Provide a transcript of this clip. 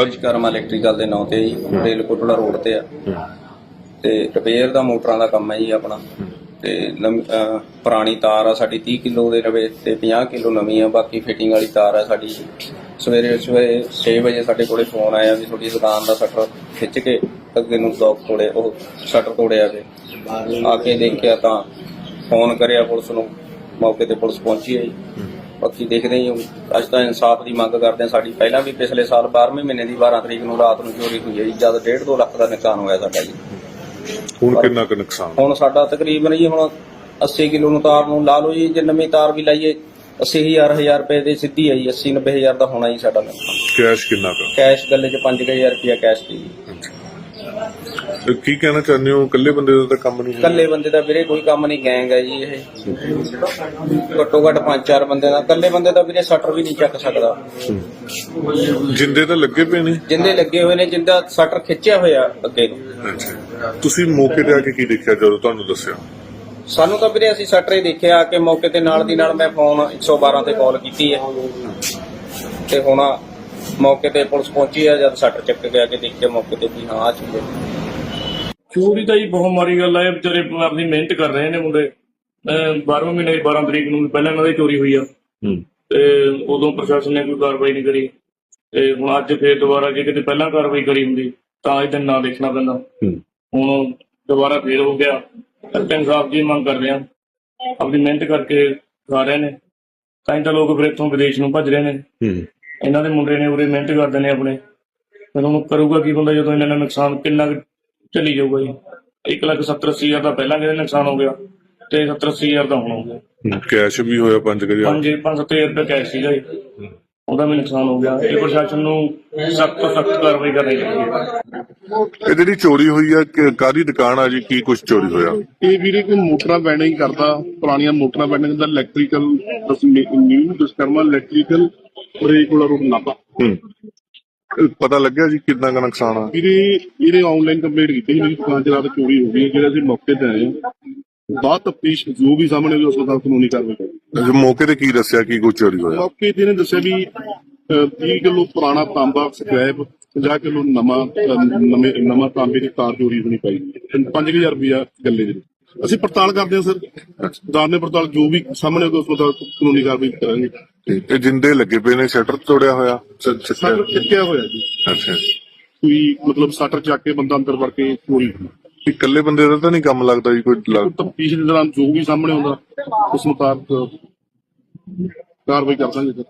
Vishwakarma electrical ਦੇ ਨਾਂ ਤੇ ਜੀ ਰੇਲ ਕੋਟੜਾ ਰੋਡ ਤੇ ਆ। ਤੇ ਰਿਪੇਅਰ ਦਾ ਮੋਟਰਾਂ ਦਾ ਕੰਮ ਹੈ ਜੀ ਆਪਣਾ। ਤੇ ਨਵੀਂ- ਅਹ ਪੁਰਾਣੀ ਤਾਰ ਆ ਸਾਡੀ 30 ਕਿਲੋ ਦੇ ਰਵੇ ਤੇ 50 ਕਿਲੋ ਨਵੀਂ ਆ ਬਾਕੀ ਫਿਟਿੰਗ ਵਾਲੀ ਤਾਰ ਆ ਸਾਡੀ। ਸਵੇਰੇ ਸਵੇਰੇ 6 ਵਜੇ ਸਾਡੇ ਕੋਲੇ ਫੋਨ ਆਇਆ ਵੀ ਤੁਹਾਡੀ ਦੁਕਾਨ ਦਾ ਸ਼ਟਰ ਖਿੱਚ ਕੇ ਅੱਗੇ ਨੂੰ ਲੋਕ ਤੋੜੇ ਉਹ ਸ਼ਟਰ ਤੋੜਿਆ ਵੇ ਆ ਕੇ ਦੇਖਿਆ ਤਾਂ ਫੋਨ ਕਰਿਆ ਪੁਲਿਸ ਨੂੰ ਮੌਕੇ ਤੇ ਪੁਲਿਸ ਪਹੁੰਚੀ ਹੈ ਜੀ। ਬਾਕੀ ਦੇਖਦੇ ਹੀ ਅੱਜ ਤਾਂ ਇਨਸਾਫ ਦੀ ਮੰਗ ਕਰਦੇ ਹਾਂ। ਸਾਡੀ ਪਹਿਲਾਂ ਵੀ ਪਿਛਲੇ ਸਾਲ 12ਵੇਂ ਮਹੀਨੇ ਦੀ 12 ਤਰੀਕ ਨੂੰ ਰਾਤ ਨੂੰ ਚੋਰੀ ਹੋਈ ਹੈ ਜੀ। ਜਦ 1.5 2 ਲੱਖ ਦਾ ਨੁਕਸਾਨ ਹੋਇਆ ਸਾਡਾ ਜੀ। ਹੁਣ ਕਿੰਨਾ ਕੁ ਨੁਕਸਾਨ? ਹੁਣ ਸਾਡਾ ਤਕਰੀਬਨ ਜੀ ਹੁਣ 80 ਕਿਲੋ ਨੂੰ ਤਾਰ ਨੂੰ ਲਾ ਲਓ ਜੀ। ਜੇ ਨਵੀਂ ਤਾਰ ਵੀ ਲਾਈਏ 80000 1000 ਰੁਪਏ ਦੀ ਸਿੱਧੀ ਜੀ 80 90000 ਦਾ ਹੋਣਾ ਜੀ ਸਾਡਾ ਨੁਕਸਾਨ। ਕੈਸ਼ ਕਿੰਨਾ ਕੁ? ਕੈਸ਼ ਗੱਲੇ 'ਚ 5000 ਰੁਪਇਆ ਕੈਸ਼ ਦੀ। ਜੀ ਤੇ ਕੀ ਕਹਿਣਾ ਚਾਹੁੰਦੇ ਹੋ? ਇਕੱਲੇ ਬੰਦੇ ਦਾ ਤਾਂ ਕੰਮ ਨਹੀਂ ਹੈ। ਇਕੱਲੇ ਬੰਦੇ ਦਾ ਵੀਰੇ ਕੋਈ ਕੰਮ ਨਹੀਂ ਗੈਂਗ ਹੈ ਜੀ ਇਹ। ਘੱਟੋ ਘੱਟ 5-4 ਬੰਦੇ ਦਾ। ਇਕੱਲੇ ਬੰਦੇ ਦਾ ਵੀਰੇ ਸ਼ਟਰ ਵੀ ਨਹੀਂ ਚੱਕ ਸਕਦਾ। ਜਿੰਦੇ ਤਾਂ ਲੱਗੇ ਪਏ ਨੇ? ਜਿੰਦੇ ਲੱਗੇ ਹੋਏ ਨੇ ਜਿੰਦਾ ਸ਼ਟਰ ਖਿੱਚਿਆ ਹੋਇਆ ਅੱਗੇ ਨੂੰ ਅੱਛਾ। ਤੁਸੀਂ ਮੌਕੇ ਤੇ ਆ ਕੇ ਕੀ ਦੇਖਿਆ ਜਦੋਂ ਤੁਹਾਨੂੰ ਦੱਸਿਆ? ਸਾਨੂੰ ਤਾਂ ਵੀਰੇ ਅਸੀਂ ਸ਼ਟਰ ਹੀ ਦੇਖਿਆ ਕਿ ਮੌਕੇ ਤੇ ਨਾਲ ਦੀ ਨਾਲ ਮੈਂ ਫੋਨ 112 ਤੇ ਕਾਲ ਕੀਤੀ ਹੈ। ਤੇ ਹੁਣ ਮੌਕੇ ਤੇ ਪੁਲਿਸ ਪਹੁੰਚੀ ਹੈ ਜਦ ਸ਼ਟਰ ਚੱਕ ਗਿਆ ਕਿ ਦੇਖ ਕੇ ਮੌਕੇ ਤੇ ਵੀ ਹਾਂ ਆ ਹੈ ਚੋਰੀ ਤਾਂ ਜੀ ਬਹੁਤ ਮਾੜੀ ਗੱਲ ਆ ਇਹ ਵਿਚਾਰੇ ਆਪਣੀ ਮਿਹਨਤ ਕਰ ਰਹੇ ਨੇ ਮੁੰਡੇ। 12ਵੇਂ ਮਹੀਨੇ ਦੀ 12 ਤਰੀਕ ਨੂੰ ਪਹਿਲਾਂ ਇਹਨਾਂ ਦੀ ਚੋਰੀ ਹੋਈ ਆ। ਹੂੰ। ਤੇ ਉਦੋਂ ਪ੍ਰਸ਼ਾਸਨ ਨੇ ਕੋਈ ਕਾਰਵਾਈ ਨਹੀਂ ਕਰੀ। ਤੇ ਹੁਣ ਅੱਜ ਫੇਰ ਦੁਬਾਰਾ ਜੇ ਕਿਤੇ ਪਹਿਲਾਂ ਕਾਰਵਾਈ ਕਰੀ ਹੁੰਦੀ ਤਾਂ ਇਹ ਦਿਨ ਨਾ ਦੇਖਣਾ ਪੈਂਦਾ। ਹੂੰ। ਹੁਣ ਦੁਬਾਰਾ ਫੇਰ ਹੋ ਗਿਆ। ਅਸੀਂ ਇਨਸਾਫ ਦੀ ਮੰਗ ਕਰਦੇ ਆ ਆਪਣੀ ਮਿਹਨਤ ਕਰਕੇ ਖਾ ਰਹੇ ਨੇ। ਤਾਂ ਹੀ ਤਾਂ ਲੋਕ ਫਿਰ ਇੱਥੋਂ ਵਿਦੇਸ਼ ਨੂੰ ਭੱਜ ਰਹੇ ਨੇ। ਹੂੰ। ਇਹਨਾਂ ਦੇ ਮੁੰਡੇ ਨੇ ਉਰੇ ਮਿਹਨਤ ਕਰਦੇ ਨੇ ਆਪਣੇ। ਫਿਰ ਹੁਣ ਕਰੂਗਾ ਕੀ ਬੰਦਾ ਜਦੋਂ ਇਹਨਾਂ ਦਾ ਨੁਕਸਾਨ ਕਿੰਨਾ ਚੱਲੀ ਜਾਊਗਾ ਜੀ। 1 ਲੱਖ 70 ਅੱਸੀ ਹਜ਼ਾਰ ਦਾ ਪਹਿਲਾਂ ਕਿਹਦੇ ਨੁਕਸਾਨ ਹੋ ਗਿਆ ਤੇ 70 ਅੱਸੀ ਹਜ਼ਾਰ ਦਾ ਹੁਣ ਹੋ ਗਿਆ। ਕੈਸ਼ ਵੀ ਹੋਇਆ 5000 ਪੰਜ ਪੰਜ ਸੱਤ ਹਜ਼ਾਰ ਰੁਪਏ ਕੈਸ਼ ਸੀਗਾ ਜੀ। ਉਹਦਾ ਵੀ ਨੁਕਸਾਨ ਹੋ ਗਿਆ। ਇਹ ਪ੍ਰਸ਼ਾਸਨ ਨੂੰ ਸਖਤ ਤੋਂ ਸਖਤ ਕਾਰਵਾਈ ਕਰਨੀ ਚਾਹੀਦੀ ਹੈ। ਇਹ ਜਿਹੜੀ ਚੋਰੀ ਹੋਈ ਆ ਕਿ- ਕਾਹਦੀ ਦੁਕਾਨ ਆ ਜੀ? ਕੀ ਕੁਝ ਚੋਰੀ ਹੋਇਆ? ਇਹ ਵੀਰੇ ਕੋਈ ਮੋਟਰਾਂ ਬੈਂਡਿੰਗ ਕਰਦਾ ਪੁਰਾਣੀਆਂ ਮੋਟਰਾਂ ਬੈਂਡਿੰਗ ਦਾ ਇਲੈਕਟ੍ਰੀਕਲ ਨਿਊ ਡਿਸਕਰਮਾ ਇਲੈਕਟ੍ਰੀਕਲ ਬ੍ਰੇਕ ਰੂਟ ਨਾਪਾ। ਹੂੰ। ਪਤਾ ਲੱਗਿਆ ਜੀ ਕਿੰਨਾ ਕੁ ਨੁਕਸਾਨ ਆ। ਵੀਰੇ ਇਹਨੇ ਆਨਲਾਈਨ ਕੰਪਲੀਟ ਕੀਤੀ ਸੀ ਮੇਰੀ ਦੁਕਾਨ 'ਚ ਰਾਤ ਚੋਰੀ ਹੋ ਗਈ ਜਿਹੜੇ ਅਸੀਂ ਮੌਕੇ ਤੇ ਆਏ ਹਾਂ। ਬਾਅਦ ਤਫਤੀਸ਼ ਜੋ ਵੀ ਸਾਹਮਣੇ ਆਵੇ ਉਸ ਦਾ ਕਾਨੂੰਨੀ ਕਾਰਵਾਈ ਕਰਾਂਗੇ। ਅੱਛਾ, ਮੌਕੇ ਤੇ ਕੀ ਦੱਸਿਆ ਕੀ ਕੁਝ ਚੋਰੀ ਹੋਇਆ? ਮੌਕੇ ਤੇ ਇਹਨੇ ਦੱਸਿਆ ਵੀ ਅਹ, 30 ਕਿਲੋ ਪੁਰਾਣਾ ਤਾਂਬਾ ਸਕ੍ਰੈਪ 50 ਕਿਲੋ ਨਵਾਂ ਅਹ, ਨਵੇਂ ਨਵਾਂ ਤਾਂਬੇ ਦੀ ਤਾਰ ਚੋਰੀ ਹੋਣੀ ਪਾਈ 5000 ਰੁਪਇਆ ਗੱਲੇ ਦੇ। ਅਸੀਂ ਪੜਤਾਲ ਕਰਦੇ ਹਾਂ ਸਰ। ਦਾਨੇ ਪੜਤਾਲ ਜੋ ਵੀ ਸਾਹਮਣੇ ਆਵੇ ਉਸ ਦਾ ਕਾਨੂੰਨੀ ਕਾਰਵਾਈ ਕਰਾਂਗੇ। ਇਹ ਜਿੰਦੇ ਲੱਗੇ ਪਏ ਨੇ ਸ਼ਟਰ ਤੋੜਿਆ ਹੋਇਆ। ਸਰ ਚੱਕਿਆ ਹੋਇਆ ਜੀ। ਅੱਛਾ। ਕੋਈ ਮਤਲਬ ਸਟਰ ਚੱਕ ਕੇ ਬੰਦਾ ਅੰਦਰ ਵੜ ਕੇ ਚੋਰੀ ਇਹ ਇਕੱਲੇ ਬੰਦੇ ਦਾ ਤਾਂ ਨਹੀਂ ਕੰਮ ਲੱਗਦਾ ਜੀ ਕੋਈ ਲੱਗ- ਤਫਤੀਸ਼ ਦੇ ਦੌਰਾਨ ਜੋ ਵੀ ਸਾਹਮਣੇ ਆਉਂਦਾ ਉਸ ਮੁਤਾਬਕ ਕਾਰਵਾਈ ਕਰ ਦਾਂਗੇ ਸਰ